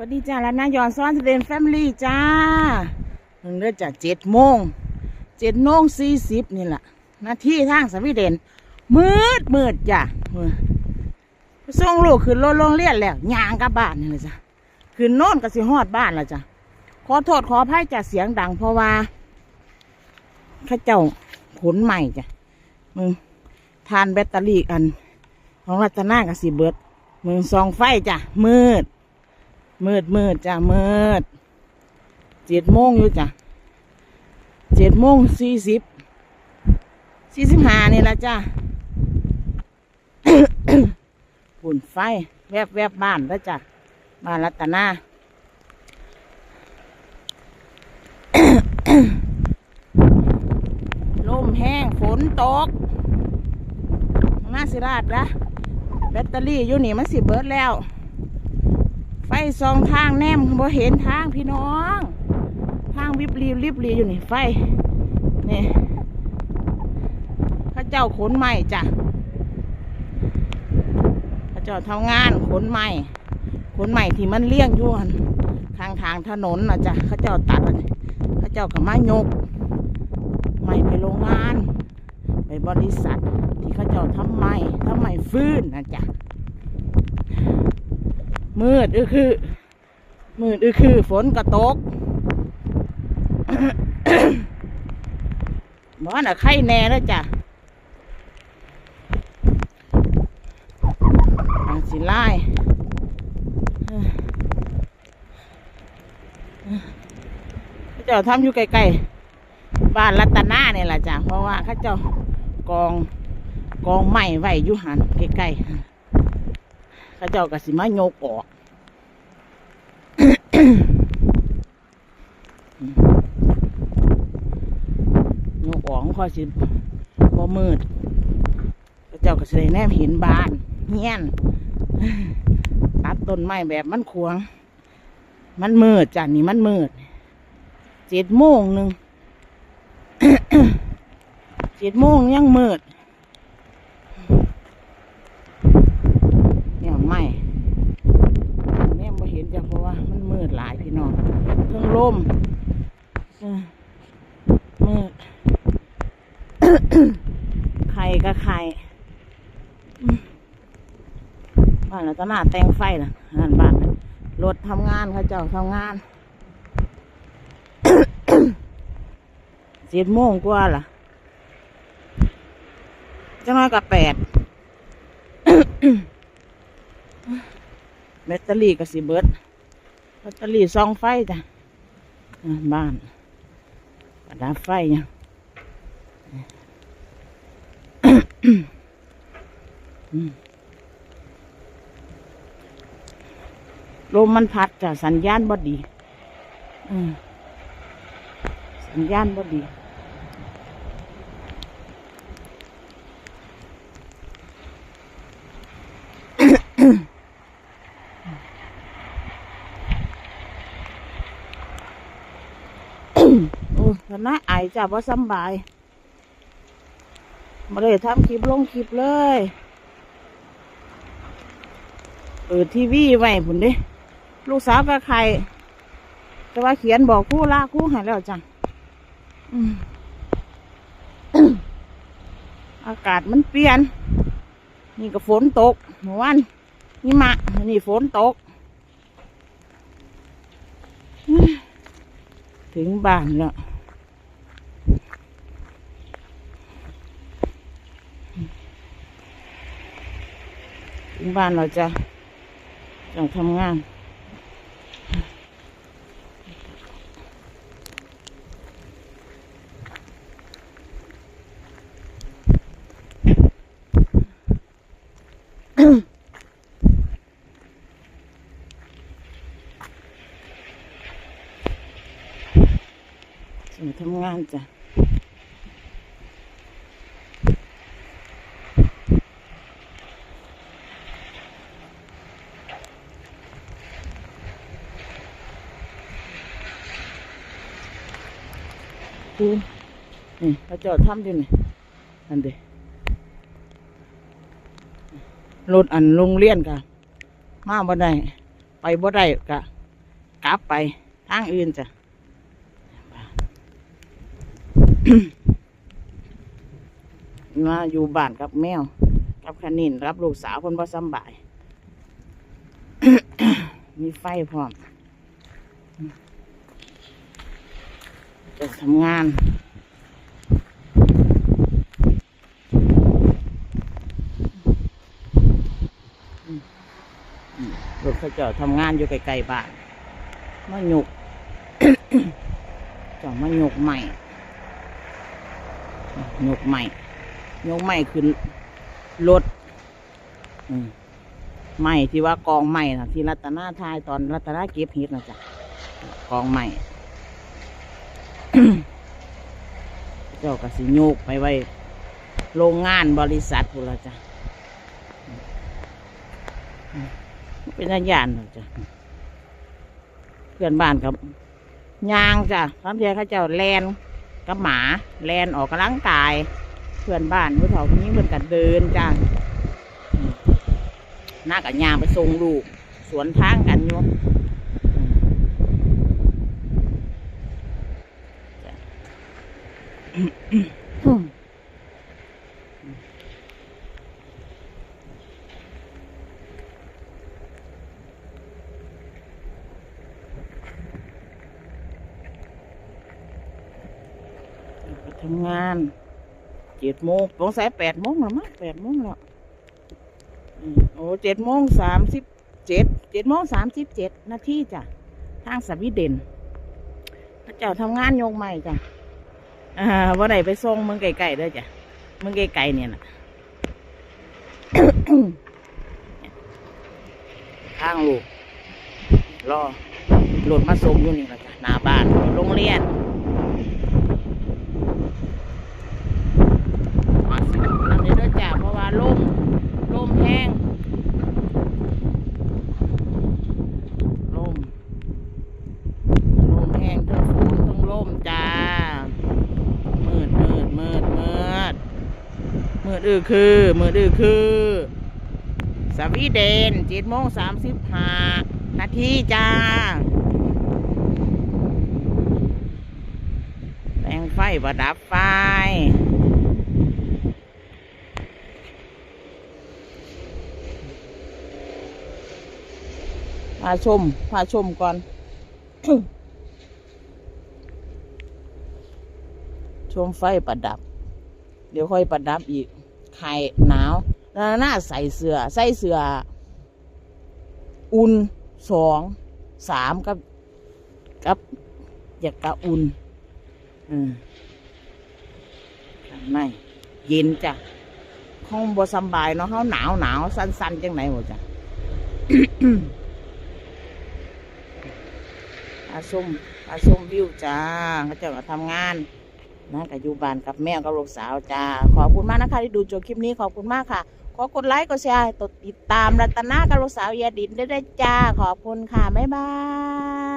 วัสดีจ้าแล้วนายอนซ้อนสเรนแฟมิลี่จ้าเพิ่งเริ่มจากเจ็ดโมงเจ็ดโมงสี่สิบนี่แหละหน้าที่ทางสวีเดน มืดมืดจ้ะมืดส่งลูกขึ้นรถโรงเรียนแล้วย่างกับบ้านนี่เลยจ้ะขึ้นโน่นก็สิฮอดบ้านล้วจ้ะขอโทษขออภัยจ้ะเสียงดังเพราะว่าเข้าเจ้าขนใหม่จ้ะมึงทานแบตเตอรี่อัน ของรัตนากับสีเบิร์ดมือซองไฟจ้ะมืด มืดมืดจ้ะมืดเจ็ดโมงอยู่จ้ะเจ็ดโมงสี่สิบสี่สิบห้านี่ละจ้ะฝุ่นไฟ แวบแวบบ้านแล้วจ้ะบ้านรัตนาลมแห้งฝนตกมาสิราดนะแบตเตอรี่อยู่นี่มันสิเบิดแล้ว ไฟสองทางแนมบ่เห็นทางพี่น้อง ทางวิบรีริบรีอยู่นี่ไฟนี่ข้าเจ้าขนใหม่จ้ะข้าเจ้าทำงานขนใหม่ขนใหม่ที่มันเลี้ยงยู่หั่นทางทางถนนนะจ้ะข้าเจ้าตัดข้าเจ้ากับไมายกใหม่ไปโรงงาน ไปบริษัทที่เขาเจ้าทำใหม่ทำใหม่ฟื้นนะจ๊ะ มืดอือคือ มืดอือคือ ฝนก็ตกบ้านอะไข่แน่แล้วจ้ะอาสิไล่เขาเจ้าทำอยู่ไกลๆบ้านรัตนาเนี่ยแหละจ้ะ เพราะว่าเขาเจ้ากองกองไม้ไว้อยู่หันใกล้ๆ ขาเจ้าก็สิมาโยกออกโยกออกมันค่อยสิบ่มืดเขาเจ้าก็สิได้แนมเห็นบานเฮียนตัดต้นไม้แบบมันขวาง มันมืดจ้ะนี่มันมืดเจ็ดโมงหนึ่งเจ็ดโมงยังมืดเนี่ยไม่เนี่ยมาเห็นจ้ะเพราะว่ามันมืดหลายพี่น้องเครื่องลมเออมืด ไข่ก็ไข่อืม บ้านเราตหน้าแตงไฟนะนั่นบ้านรถทำงานเขาเจ้าทำงานเจ็ดโมงกว่าล่ะจังน้อยกับแปดแบตเตอรี่ก็สิเบิร์ดแบตเตอรี่ซองไฟจ้ะบ้านกระดาษไฟยังอืม ลมมันพัดจ้ะสัญญาณบดีอืมสัญญาณบดีโอ้ธนาไอายจ้ะว่าสำบายมาเลยทำคลิปลงคลิปเลย เปิดทีวีไว้ผุนเด้ ลูกสาวกับใครแต่ว่าเขียนบอกคู่ลาคู่หายแล้วจ้ะอืมอากาศมันเปลี่ยน นี่ก็ฝนตกเมื่อวานนี่มานี่ฝนตก ถึงบ้านแล้วถึงบ้านเราจะ จะทำงานจะทำงานจ้ะ ดูนี่พระเจ้าทำอยู่นี่อันเดีรถอันโรงเรียนกะมาบ่ได้ ไปบ่ได้กะกลับไปทางอื่นจ้ะมาอยู่บ้านกับแมว กับคณินรับลูกสาวคนบ่สำบาย มีไฟพร้อม จะทำงานรถเขาเจ้าทำงานอยู่ไกลๆบ้านมาหยกจ้ามาหยกใหม่หยกใหม่หยกใหม่คือรถใหม่ที่ว่ากองใหม่นะที่รัตนาทายตอนรัตนาเก็บเห็ดนะจ๊ะกองใหม่ เจ้าก็สิโยกไปไว้ โรงงานบริษัทพูนละจ้ะเป็นอาญาณหรอกจ้ะเพื่อนบ้านกับยางจ้ะทำเทียเขาเจ้าแลนกับหมาแลนออกกำลังกาย เพื่อนบ้านผู้เฒ่านี้เพื่อนกันเดินจ้ะหน้ากับยางไปส่งลูก สวนทางกันอยู่อืม ไป ทำงานเจ็ดโมงสงสัยแปดโมงแล้วมั้งแปดโมงแล้วอืมโอ้เจ็ดโมงสามสิบเจ็ดเจ็ดโมงสามสิบเจ็ดนาทีจ้ะ ทางสวีเดนพระเจ้าทำงานโยงใหม่จ้ะ อ่าว่าไหนไปส่งเมืองไกลๆด้อจ้ะเมืองไกลๆเนี่ยนะข้างลูกรอรถมาส่งอยู่นี่แหละจ้ะหน้าบ้านโรงเรียน มาสิอันนี้ด้วยจ้ะเพราะว่าลมลมแห้งลมลมแห้งทั้งฝนทั้งลมจ้า มืดมืดมืดมืด มืดอือคือมือดอือคือ สวีเดนเจ็ดโมงสามสิบห้านาทีจ้าแปลงไฟประดับไฟ พาชม พาชมก่อน ชมไฟประดับ เดี๋ยวค่อยประดับอีก ไข่หนาวหน้าใส่เสือใส่เสืออุ่นสองสามกับกับอยากกะอุ่นอืมข้างในเย็นจ้ะห้องบ่สบายเนาะเขาหนาวหนาวสั้นๆจังไหนหมดจ้ะอาส้มอาส้มวิวจ้าเขาจะมาทำงาน นะกับยูบานกับแม่กับลูกสาวจ้าขอบคุณมากนะคะที่ดูจบคลิปนี้ขอบคุณมากค่ะ ขอกดไลค์กดแชร์ติดตามรัตนากับลูกสาวเยาดินได้ด้วยจ้าขอบคุณค่ะบ๊ายบาย